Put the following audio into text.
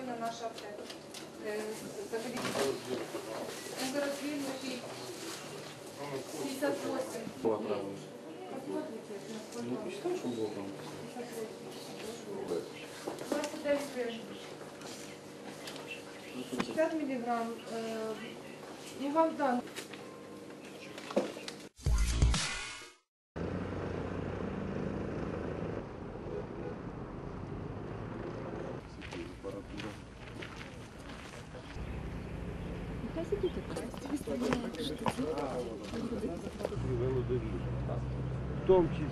построена наша аптека. Заходите. Эндорозвильный 58. Ну, почитай, что было там. 29 50 миллиграмм. Не вам дан. В тому числі.